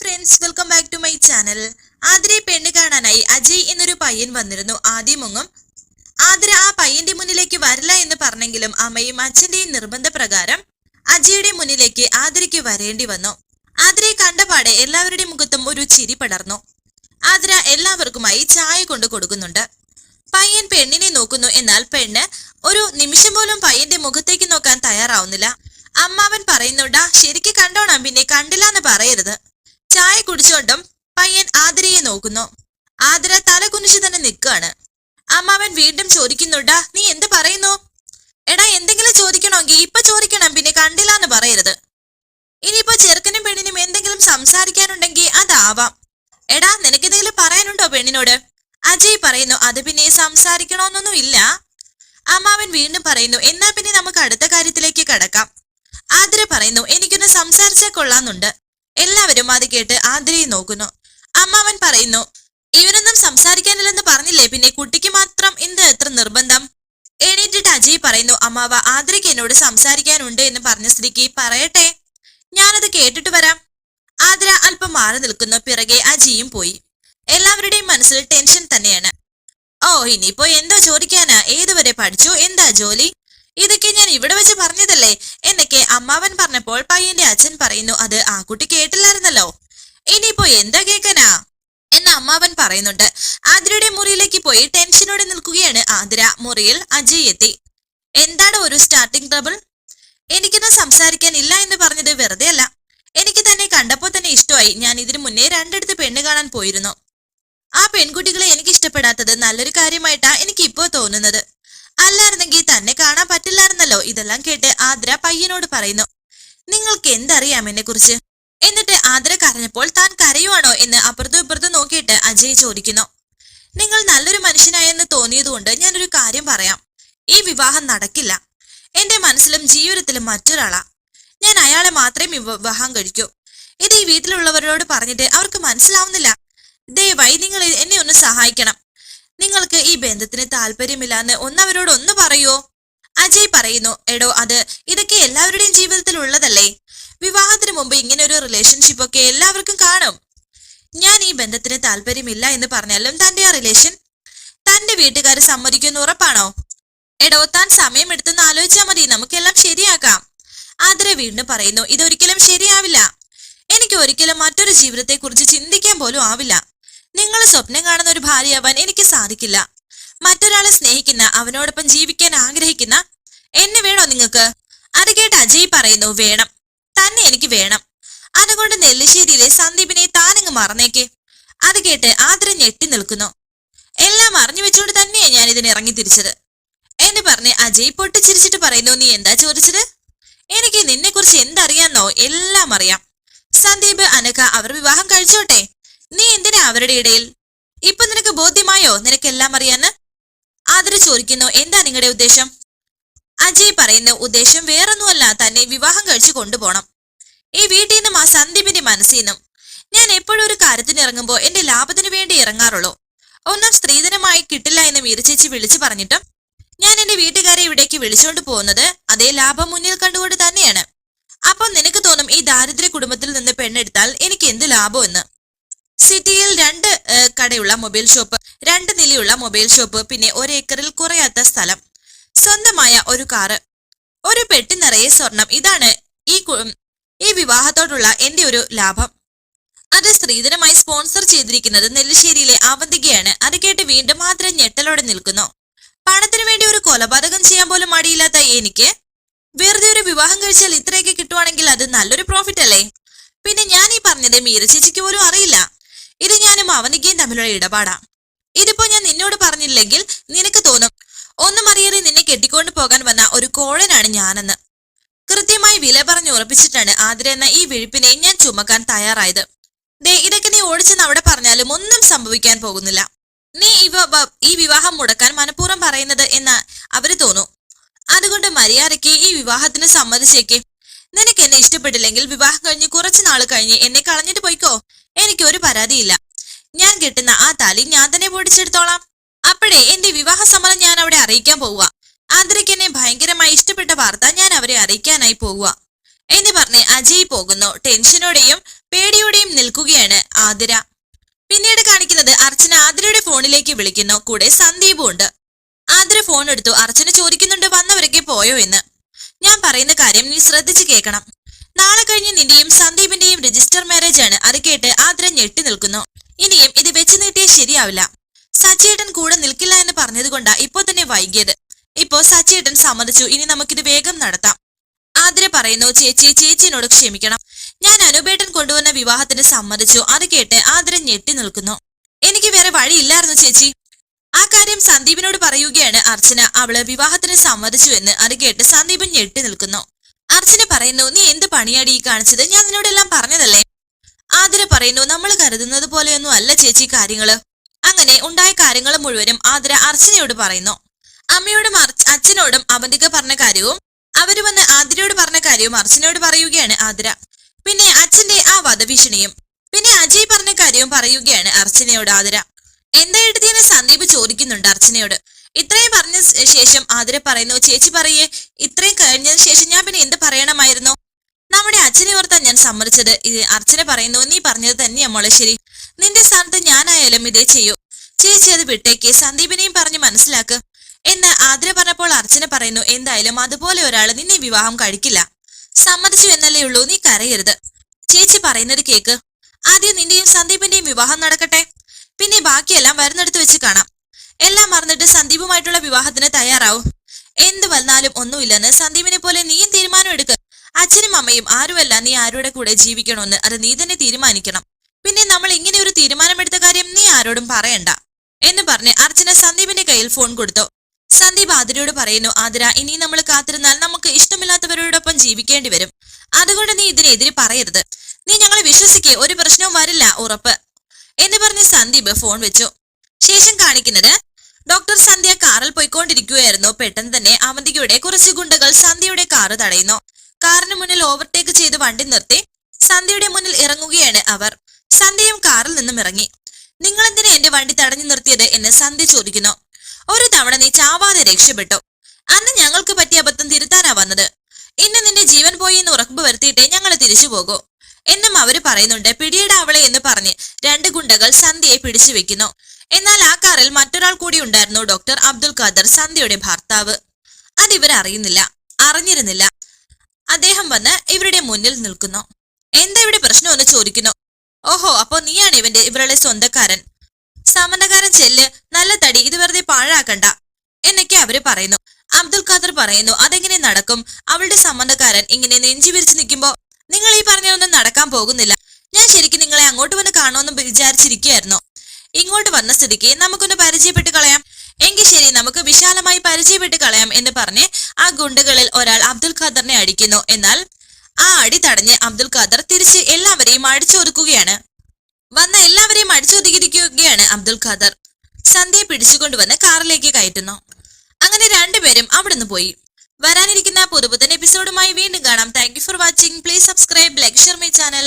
Friends welcome back to my channel ആതിരെ പെണ്ണ് കാണാനായി അജയ് എന്നൊരു പയ്യൻ വന്നിരുന്നു. ആദ്യമൊങ്ങും ആതിര ആ പയ്യന്റെ മുന്നിലേക്ക് വരില്ല എന്ന് പറഞ്ഞെങ്കിലും അമ്മയും അച്ഛന്റെയും നിർബന്ധപ്രകാരം അജയുടെ മുന്നിലേക്ക് ആതിരയ്ക്ക് വരേണ്ടി വന്നു. ആതിരയെ കണ്ടപാടെ എല്ലാവരുടെ മുഖത്തും ഒരു ചിരി പടർന്നു. ആതിര എല്ലാവർക്കുമായി ചായ കൊണ്ട് കൊടുക്കുന്നുണ്ട്. പയ്യൻ പെണ്ണിനെ നോക്കുന്നു. എന്നാൽ പെണ്ണ് ഒരു നിമിഷം പോലും പയ്യന്റെ മുഖത്തേക്ക് നോക്കാൻ തയ്യാറാവുന്നില്ല. അമ്മാവൻ പറയുന്നുണ്ടാ ശരിക്ക് കണ്ടോണം പിന്നെ കണ്ടില്ല എന്ന് പറയരുത്. ചായ കുടിച്ചുകൊണ്ടും പയ്യൻ ആതിരയെ നോക്കുന്നു. ആതിര തല കുനിച്ചു തന്നെ നിൽക്കുകയാണ്. അമ്മാവൻ വീണ്ടും ചോദിക്കുന്നുണ്ടാ നീ എന്ത് പറയുന്നു? എടാ എന്തെങ്കിലും ചോദിക്കണമെങ്കിൽ ഇപ്പൊ ചോദിക്കണം പിന്നെ കണ്ടില്ല എന്ന് പറയരുത്. ഇനിയിപ്പോ ചെറുക്കനും പെണ്ണിനും എന്തെങ്കിലും സംസാരിക്കാനുണ്ടെങ്കിൽ അതാവാം. എടാ നിനക്കെന്തെങ്കിലും പറയാനുണ്ടോ പെണ്ണിനോട്? അജയ് പറയുന്നു അത് പിന്നെ സംസാരിക്കണമെന്നൊന്നും ഇല്ല. അമ്മാവൻ വീണ്ടും പറയുന്നു എന്നാ പിന്നെ നമുക്ക് അടുത്ത കാര്യത്തിലേക്ക് കടക്കാം. ആതിര പറയുന്നു എനിക്കൊന്ന് സംസാരിച്ചാൽ കൊള്ളാന്നുണ്ട് എല്ലാവരും അത് കേട്ട് ആതിരയെ നോക്കുന്നു. അമ്മാവൻ പറയുന്നു ഇവനൊന്നും സംസാരിക്കാനില്ലെന്ന് പറഞ്ഞില്ലേ? പിന്നെ കുട്ടിക്ക് മാത്രം എന്ത് എത്ര നിർബന്ധം? എണീറ്റിട്ട് അജയ് പറയുന്നു അമ്മാവ ആതിരയ്ക്ക് എന്നോട് സംസാരിക്കാനുണ്ട് എന്ന് പറഞ്ഞ സ്ഥിതിക്ക് പറയട്ടെ. ഞാനത് കേട്ടിട്ട് വരാം. ആതിര അല്പം മാറി നിൽക്കുന്നു പിറകെ അജിയും പോയി. എല്ലാവരുടെയും മനസ്സിൽ ടെൻഷൻ തന്നെയാണ്. ഓ ഇനിയിപ്പോ എന്തോ ചോദിക്കാനാ? ഏതുവരെ പഠിച്ചു? എന്താ ജോലി? ഇതൊക്കെ ഞാൻ ഇവിടെ വെച്ച് പറഞ്ഞതല്ലേ? എന്നൊക്കെ അമ്മാവൻ പറഞ്ഞപ്പോൾ പയ്യന്റെ അച്ഛൻ പറയുന്നു അത് ആ കുട്ടി കേട്ടില്ലായിരുന്നല്ലോ. ഇനിയിപ്പോ എന്താ കേൾക്കാനാ എന്ന് അമ്മാവൻ പറയുന്നുണ്ട്. ആതിരയുടെ മുറിയിലേക്ക് പോയി ടെൻഷനോടെ നിൽക്കുകയാണ് ആതിര. മുറിയിൽ അജയ് എത്തി. എന്താണ് ഒരു സ്റ്റാർട്ടിംഗ് ട്രബിൾ എനിക്കിന്ന് സംസാരിക്കാൻ ഇല്ല എന്ന് പറഞ്ഞത് വെറുതെ അല്ല. എനിക്ക് തന്നെ കണ്ടപ്പോൾ തന്നെ ഇഷ്ടമായി. ഞാൻ ഇതിനു മുന്നേ രണ്ടിടത്ത് പെണ്ണ് കാണാൻ പോയിരുന്നു. ആ പെൺകുട്ടികളെ എനിക്ക് ഇഷ്ടപ്പെടാത്തത് നല്ലൊരു കാര്യമായിട്ടാ എനിക്ക് ഇപ്പോ തോന്നുന്നത്. അല്ലായിരുന്നെങ്കിൽ തന്നെ കാണാൻ ഇതെല്ലാം കേട്ട് ആദ്ര പയ്യനോട് പറയുന്നു നിങ്ങൾക്ക് എന്തറിയാം എന്നെ കുറിച്ച് എന്നിട്ട് ആദ്ര കരഞ്ഞപ്പോൾ താൻ കരയുവാണോ എന്ന് അപ്പുറത്തും ഇപ്പുറത്തും നോക്കിയിട്ട് അജയ് ചോദിക്കുന്നു നിങ്ങൾ നല്ലൊരു മനുഷ്യനായെന്ന് തോന്നിയതുകൊണ്ട് ഞാനൊരു കാര്യം പറയാം. ഈ വിവാഹം നടക്കില്ല. എന്റെ മനസ്സിലും ജീവിതത്തിലും മറ്റൊരാളാ. ഞാൻ അയാളെ മാത്രമേ വിവാഹം കഴിക്കൂ. ഇത് ഈ വീട്ടിലുള്ളവരോട് പറഞ്ഞിട്ട് അവർക്ക് മനസ്സിലാവുന്നില്ല. ദയവായി നിങ്ങൾ എന്നെ ഒന്ന് സഹായിക്കണം. നിങ്ങൾക്ക് ഈ ബന്ധത്തിന് താല്പര്യമില്ലാന്ന് ഒന്നവരോട് ഒന്ന് പറയോ? അജയ് പറയുന്നു എടോ അത് ഇതൊക്കെ എല്ലാവരുടെയും ജീവിതത്തിൽ ഉള്ളതല്ലേ വിവാഹത്തിന് മുമ്പ് ഇങ്ങനെ ഒരു റിലേഷൻഷിപ്പ് ഒക്കെ എല്ലാവർക്കും കാണും. ഞാൻ ഈ ബന്ധത്തിന് താല്പര്യമില്ല എന്ന് പറഞ്ഞാലും തന്റെ ആ റിലേഷൻ തന്റെ വീട്ടുകാർ സമ്മതിക്കുന്ന ഉറപ്പാണോ? എടോ താൻ സമയമെടുത്തെന്ന് ആലോചിച്ചാൽ മതി നമുക്കെല്ലാം ശരിയാക്കാം. ആദര വീണ്ടും പറയുന്നു ഇതൊരിക്കലും ശരിയാവില്ല. എനിക്ക് ഒരിക്കലും മറ്റൊരു ജീവിതത്തെ കുറിച്ച് ചിന്തിക്കാൻ പോലും ആവില്ല. നിങ്ങൾ സ്വപ്നം കാണുന്ന ഒരു ഭാര്യയാവാൻ എനിക്ക് സാധിക്കില്ല. മറ്റൊരാളെ സ്നേഹിക്കുന്ന അവനോടൊപ്പം ജീവിക്കാൻ ആഗ്രഹിക്കുന്ന എന്നെ വേണോ നിങ്ങൾക്ക്? അത് കേട്ട് അജയ് പറയുന്നു വേണം. തന്നെ എനിക്ക് വേണം. അതുകൊണ്ട് നെല്ലിശ്ശേരിയിലെ സന്ദീപിനെ താനങ്ങ് മറന്നേക്ക്. അത് കേട്ട് ആദരം ഞെട്ടി നിൽക്കുന്നു. എല്ലാം അറിഞ്ഞു വെച്ചുകൊണ്ട് തന്നെയാ ഞാൻ ഇതിന് ഇറങ്ങി തിരിച്ചത്. എന്ന് പറഞ്ഞ് അജയ് പൊട്ടിച്ചിരിച്ചിട്ട് പറയുന്നു നീ എന്താ ചോദിച്ചത്? എനിക്ക് നിന്നെക്കുറിച്ച് എന്തറിയാന്നോ എല്ലാം അറിയാം. സന്ദീപ് അനക്ക അവർ വിവാഹം കഴിച്ചോട്ടെ? നീ എന്തിനാ അവരുടെ ഇടയിൽ? ഇപ്പൊ നിനക്ക് ബോധ്യമായോ നിനക്കെല്ലാം അറിയാന്ന്? ആദര ചോദിക്കുന്നു എന്താ നിങ്ങളുടെ ഉദ്ദേശം? അജയ് പറയുന്ന ഉദ്ദേശം വേറൊന്നുമല്ല തന്നെ വിവാഹം കഴിച്ചു കൊണ്ടുപോകണം ഈ വീട്ടിൽ നിന്നും ആ സന്ദീപിന്റെ മനസ്സിൽ നിന്നും ഞാൻ എപ്പോഴും ഒരു കാര്യത്തിന് ഇറങ്ങുമ്പോൾ എന്റെ ലാഭത്തിന് വേണ്ടി ഇറങ്ങാറുള്ളൂ. ഒന്നും സ്ത്രീധനമായി കിട്ടില്ല എന്ന് മീരച്ചേച്ചി വിളിച്ചു പറഞ്ഞിട്ടും ഞാൻ എന്റെ വീട്ടുകാരെ ഇവിടേക്ക് വിളിച്ചുകൊണ്ട് പോകുന്നത് അതേ ലാഭം മുന്നിൽ കണ്ടുകൊണ്ട് തന്നെയാണ്. അപ്പൊ നിനക്ക് തോന്നും ഈ ദാരിദ്ര്യ കുടുംബത്തിൽ നിന്ന് പെണ്ണെടുത്താൽ എനിക്ക് എന്ത് ലാഭം എന്ന്? സിറ്റിയിൽ രണ്ട് കടയുള്ള മൊബൈൽ ഷോപ്പ് രണ്ട് നിലയുള്ള മൊബൈൽ ഷോപ്പ് പിന്നെ ഒരേക്കറിൽ കുറയാത്ത സ്ഥലം. സ്വന്തമായ ഒരു കാറ്. ഒരു പെട്ടി നിറയെ സ്വർണം. ഇതാണ് ഈ ഈ വിവാഹത്തോടുള്ള എന്റെ ഒരു ലാഭം. അത് സ്ത്രീധനമായി സ്പോൺസർ ചെയ്തിരിക്കുന്നത് നെല്ലിശ്ശേരിയിലെ അവന്തികയാണ് അത് കേട്ട് വീണ്ടും മാത്രം ഞെട്ടലോടെ നിൽക്കുന്നു. പണത്തിനു വേണ്ടി ഒരു കൊലപാതകം ചെയ്യാൻ പോലും മടിയില്ലാത്ത എനിക്ക് വെറുതെ ഒരു വിവാഹം കഴിച്ചാൽ ഇത്രയൊക്കെ കിട്ടുവാണെങ്കിൽ അത് നല്ലൊരു പ്രോഫിറ്റ് അല്ലേ? പിന്നെ ഞാൻ ഈ പറഞ്ഞത് മീര ചേച്ചിക്ക് പോലും അറിയില്ല. ഇത് ഞാനും അവനിക്കയും തമ്മിലുള്ള ഇടപാടാ. ഇതിപ്പോ ഞാൻ നിന്നോട് പറഞ്ഞില്ലെങ്കിൽ നിനക്ക് തോന്നും ഒന്നും അറിയാതെ നിന്നെ കെട്ടിക്കൊണ്ട് പോകാൻ വന്ന ഒരു കോഴനാണ് ഞാനെന്ന്. കൃത്യമായി വില പറഞ്ഞു ഉറപ്പിച്ചിട്ടാണ് ആതിര എന്ന ഈ വിഴുപ്പിനെ ഞാൻ ചുമക്കാൻ തയ്യാറായത്. ദേ ഇതൊക്കെ നീ ഓടിച്ചെന്ന് അവിടെ പറഞ്ഞാലും ഒന്നും സംഭവിക്കാൻ പോകുന്നില്ല. നീ ഇവ ഈ വിവാഹം മുടക്കാൻ മനഃപൂർവം പറയുന്നത് എന്ന് അവർ തോന്നു. അതുകൊണ്ട് മര്യാദയ്ക്ക് ഈ വിവാഹത്തിന് സമ്മതിച്ചേക്ക്. നിനക്ക് എന്നെ ഇഷ്ടപ്പെട്ടില്ലെങ്കിൽ വിവാഹം കഴിഞ്ഞ് കുറച്ചു നാൾ കഴിഞ്ഞ് എന്നെ കളഞ്ഞിട്ട് പോയിക്കോ. എനിക്ക് ഒരു പരാതിയില്ല. ഞാൻ കിട്ടുന്ന ആ താലി ഞാൻ തന്നെ പൊടിച്ചെടുത്തോളാം. അപ്പോഴേ എന്റെ വിവാഹ സമ്മതം ഞാൻ അവിടെ അറിയിക്കാൻ പോവുക. ആതിരയ്ക്ക് എന്നെ ഭയങ്കരമായി ഇഷ്ടപ്പെട്ട വാർത്ത ഞാൻ അവരെ അറിയിക്കാനായി പോവുക. എന്ന് പറഞ്ഞ് അജയ് പോകുന്നു. ടെൻഷനോടെയും പേടിയോടെയും നിൽക്കുകയാണ് ആതിര. പിന്നീട് കാണിക്കുന്നത് അർച്ചന ആതിരയുടെ ഫോണിലേക്ക് വിളിക്കുന്നു. കൂടെ സന്ദീപും ഉണ്ട്. ആതിര ഫോൺ എടുത്തു. അർച്ചന ചോദിക്കുന്നുണ്ട് വന്നവരൊക്കെ പോയോ എന്ന്? ഞാൻ പറയുന്ന കാര്യം നീ ശ്രദ്ധിച്ചു കേൾക്കണം. നാളെ കഴിഞ്ഞ് നിന്റെയും സന്ദീപിന്റെയും രജിസ്റ്റർ മാരേജ് ആണ്. അത് കേട്ട് ആതിര ഞെട്ടി നിൽക്കുന്നു. ഇനിയും ഇത് വെച്ച് നീട്ടിയാൽ ശരിയാവില്ല. സച്ചിയേട്ടൻ കൂടെ നിൽക്കില്ല എന്ന് പറഞ്ഞതുകൊണ്ടാ ഇപ്പോ തന്നെ വൈകിയത്. ഇപ്പോ സച്ചേട്ടൻ സമ്മതിച്ചു. ഇനി നമുക്കിത് വേഗം നടത്താം. ആതിര പറയുന്നു ചേച്ചി ചേച്ചിനോട് ക്ഷമിക്കണം. ഞാൻ അനുപേട്ടൻ കൊണ്ടുവന്ന വിവാഹത്തിന് സമ്മതിച്ചു. അത് കേട്ട് ആതിര ഞെട്ടി നിൽക്കുന്നു. എനിക്ക് വേറെ വഴിയില്ലായിരുന്നു ചേച്ചി. ആ കാര്യം സന്ദീപിനോട് പറയുകയാണ് അർച്ചന. അവൾ വിവാഹത്തിന് സമ്മതിച്ചു എന്ന് അത് കേട്ട് സന്ദീപൻ ഞെട്ടി നിൽക്കുന്നു. അർച്ചന പറയുന്നു നീ എന്ത് പണിയാടി ഈ കാണിച്ചത്? ഞാൻ നിന്നോടെല്ലാം പറഞ്ഞതല്ലേ? ആതിര പറയുന്നു നമ്മൾ കരുതുന്നത് പോലെയൊന്നും അല്ല ചേച്ചി കാര്യങ്ങൾ. അങ്ങനെ ഉണ്ടായ കാര്യങ്ങൾ മുഴുവനും ആതിര അർച്ചനയോട് പറയുന്നു. അമ്മയോടും അച്ഛനോടും അവന്തിക പറഞ്ഞ കാര്യവും അവർ വന്ന് ആതിരയോട് പറഞ്ഞ കാര്യവും അർച്ചനയോട് പറയുകയാണ് ആതിര. പിന്നെ അച്ഛന്റെ ആ വധഭീഷണിയും പിന്നെ അജയ് പറഞ്ഞ കാര്യവും പറയുകയാണ് അർച്ചനയോട് ആതിര. എന്താ എടുത്തിയെന്ന് സന്ദീപ് ചോദിക്കുന്നുണ്ട് അർച്ചനയോട്. ഇത്രയും പറഞ്ഞ ശേഷം ആതിര പറയുന്നു ചേച്ചി പറയേ ഇത്രയും കഴിഞ്ഞതിന് ശേഷം ഞാൻ പിന്നെ എന്ത് പറയണമായിരുന്നു? നമ്മുടെ അച്ഛനെ ഓർത്താ ഞാൻ സമ്മതിച്ചത്. അർച്ചന പറയുന്നു നീ പറഞ്ഞത് തന്നെയാ മോളെ ശരി നിന്റെ സ്ഥാനത്ത് ഞാനായാലും ഇതേ ചെയ്യൂ. ചേച്ചി അത് വിട്ടേക്ക്. സന്ദീപിനെയും പറഞ്ഞ് മനസ്സിലാക്ക്. എന്ന് ആതിര പറഞ്ഞപ്പോൾ അർച്ചന പറയുന്നു എന്തായാലും അതുപോലെ ഒരാൾ നിന്നെ വിവാഹം കഴിക്കില്ല. സമ്മതിച്ചു എന്നല്ലേ ഉള്ളൂ നീ കരയരുത്. ചേച്ചി പറയുന്നത് കേക്ക്. ആദ്യം നിന്റെയും സന്ദീപിന്റെയും വിവാഹം നടക്കട്ടെ. പിന്നെ ബാക്കിയെല്ലാം വരുന്നിടത്ത് വെച്ച് കാണാം. എല്ലാം മറന്നിട്ട് സന്ദീപുമായിട്ടുള്ള വിവാഹത്തിന് തയ്യാറാവും. എന്ത് വന്നാലും ഒന്നുമില്ലെന്ന് സന്ദീപിനെ പോലെ നീയും തീരുമാനം എടുക്ക. അച്ഛനും അമ്മയും ആരുമല്ല നീ ആരുടെ കൂടെ ജീവിക്കണമെന്ന്. അത് നീ തന്നെ തീരുമാനിക്കണം. പിന്നെ നമ്മൾ ഇങ്ങനെ ഒരു തീരുമാനമെടുത്ത കാര്യം നീ ആരോടും പറയണ്ട. എന്ന് പറഞ്ഞ് അർച്ചന സന്ദീപിന്റെ കയ്യിൽ ഫോൺ കൊടുത്തു. സന്ദീപ് ആതിരയോട് പറയുന്നു ആതിര ഇനി നമ്മൾ കാത്തിരുന്നാൽ നമുക്ക് ഇഷ്ടമില്ലാത്തവരോടൊപ്പം ജീവിക്കേണ്ടി വരും. അതുകൊണ്ട് നീ ഇതിനെതിരെ പറയരുത്. നീ ഞങ്ങളെ വിശ്വസിക്കേ ഒരു പ്രശ്നവും വരില്ല ഉറപ്പ്. എന്ന് പറഞ്ഞ് സന്ദീപ് ഫോൺ വെച്ചു. ശേഷം കാണിക്കുന്നത് ഡോക്ടർ സന്ധ്യ കാറിൽ പോയിക്കൊണ്ടിരിക്കുകയായിരുന്നു. പെട്ടെന്ന് തന്നെ അവന്തികയുടെ കുറച്ച് ഗുണ്ടകൾ സന്ധ്യയുടെ കാറ് തടയുന്നു. കാറിന് മുന്നിൽ ഓവർടേക്ക് ചെയ്ത് വണ്ടി നിർത്തി. സന്ധ്യയുടെ മുന്നിൽ ഇറങ്ങുകയാണ് അവർ. സന്ധ്യയും കാറിൽ നിന്നും ഇറങ്ങി. നിങ്ങൾ എന്തിനാ എന്റെ വണ്ടി തടഞ്ഞു നിർത്തിയത്? എന്ന് സന്ധ്യ ചോദിക്കുന്നു. ഒരു തവണ നീ ചാവാതെ രക്ഷപ്പെട്ടു. അന്ന് ഞങ്ങൾക്ക് പറ്റിയ അബദ്ധം തിരുത്താനാ വന്നത്. ഇന്ന് നിന്റെ ജീവൻ പോയി എന്ന് ഉറപ്പ് വരുത്തിയിട്ടേ ഞങ്ങൾ തിരിച്ചു പോകൂ. എന്നും അവർ പറയുന്നുണ്ട്. പിടിയിടാവളെ എന്ന് പറഞ്ഞ് രണ്ട് ഗുണ്ടകൾ സന്ധ്യയെ പിടിച്ചു വെക്കുന്നു. എന്നാൽ ആ കാറിൽ മറ്റൊരാൾ കൂടി ഉണ്ടായിരുന്നു ഡോക്ടർ അബ്ദുൽ ഖാദർ സന്ധ്യയുടെ ഭർത്താവ്. അതിവർ അറിയുന്നില്ല. അറിഞ്ഞിരുന്നില്ല. അദ്ദേഹം വന്ന് ഇവരുടെ മുന്നിൽ നിൽക്കുന്നു. എന്താ ഇവിടെ പ്രശ്നമെന്ന് ചോദിക്കുന്നു. ഓഹോ അപ്പോ നീയാണ് ഇവന്റെ ഇവരുടെ സ്വന്തക്കാരൻ? സമനകാരൻ ചെല്ല് നല്ല തടി ഇത് വെറുതെ പാഴാക്കണ്ട. എന്നൊക്കെ അവർ പറയുന്നു. അബ്ദുൽ ഖാദർ പറയുന്നു അതെങ്ങനെ നടക്കും? അവളുടെ സംബന്ധക്കാരൻ ഇങ്ങനെ നെഞ്ചി വിരിച്ചു നിൽക്കുമ്പോ നിങ്ങൾ ഈ പറഞ്ഞൊന്നും നടക്കാൻ പോകുന്നില്ല. ഞാൻ ശരിക്കും നിങ്ങളെ അങ്ങോട്ട് വന്ന് കാണുമെന്ന് വിചാരിച്ചിരിക്കുകയായിരുന്നു. ഇങ്ങോട്ട് വന്ന സ്ഥിതിക്ക് നമുക്കൊന്ന് പരിചയപ്പെട്ട് കളയാം. എങ്കിൽ ശരി നമുക്ക് വിശാലമായി പരിചയപ്പെട്ട് കളയാം എന്ന് പറഞ്ഞ് ആ ഗുണ്ടുകളിൽ ഒരാൾ അബ്ദുൽ ഖാദറിനെ അടിക്കുന്നു. എന്നാൽ ആ അടി തടഞ്ഞ് അബ്ദുൽ ഖാദർ തിരിച്ച് എല്ലാവരെയും അടിച്ചൊതുക്കുകയാണ് വന്ന എല്ലാവരെയും അടിച്ചൊതുക്കിയിരിക്കുകയാണ് അബ്ദുൽ ഖാദർ. സന്ധ്യയെ പിടിച്ചുകൊണ്ടുവന്ന് കാറിലേക്ക് കയറ്റുന്നു. അങ്ങനെ രണ്ടുപേരും അവിടുന്ന് പോയി. വരാനിരിക്കുന്ന പുതുപുത്തൻ എപ്പിസോഡുമായി വീണ്ടും കാണാം. Thank for watching please subscribe like share my channel